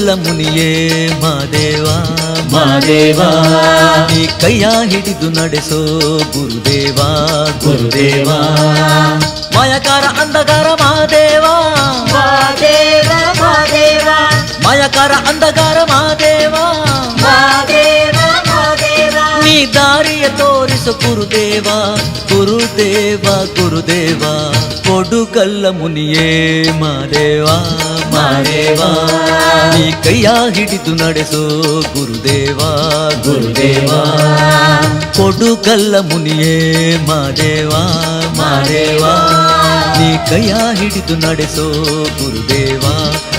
ಮುನಿಯೇ ಮಾದೇವಾ ಮಾದೇವಾ ನೀ ಕೈಯ ಹಿಡಿದು ನಡೆಸೋ ಗುರುದೇವಾ ಗುರುದೇವಾ ಮಾಯಕಾರ ಅಂಧಕಾರ ಮಾದೇವಾ ಮಾದೇವ ಮಾದೇವ ಮಾಯಕಾರ ಅಂಧಕಾರ ಮಾದೇವಾ ಮಾದೇವ ಮಾದೇವ ನೀ ದಾರಿಯ ತೋರಿಸು ಗುರುದೇವ ಗುರುದೇವ ಗುರುದೇವ ಕೊಡುಗಲ್ಲ ಮುನಿಯೇ ಮಾದೇವಾ ಮಾದೇವಾ ನೀ ಕೈಯ ಹಿಡಿದು ನಡೆಸೋ ಗುರುದೇವಾ ಗುರುದೇವಾ ಕೊಡುಗಲ್ಲ ಮುನಿಯೇ ಮಾದೇವಾ ಮಾದೇವಾ ನೀ ಕೈಯ ಹಿಡಿದು ನಡೆಸೋ ಗುರುದೇವಾ ಗುರುದೇವಾ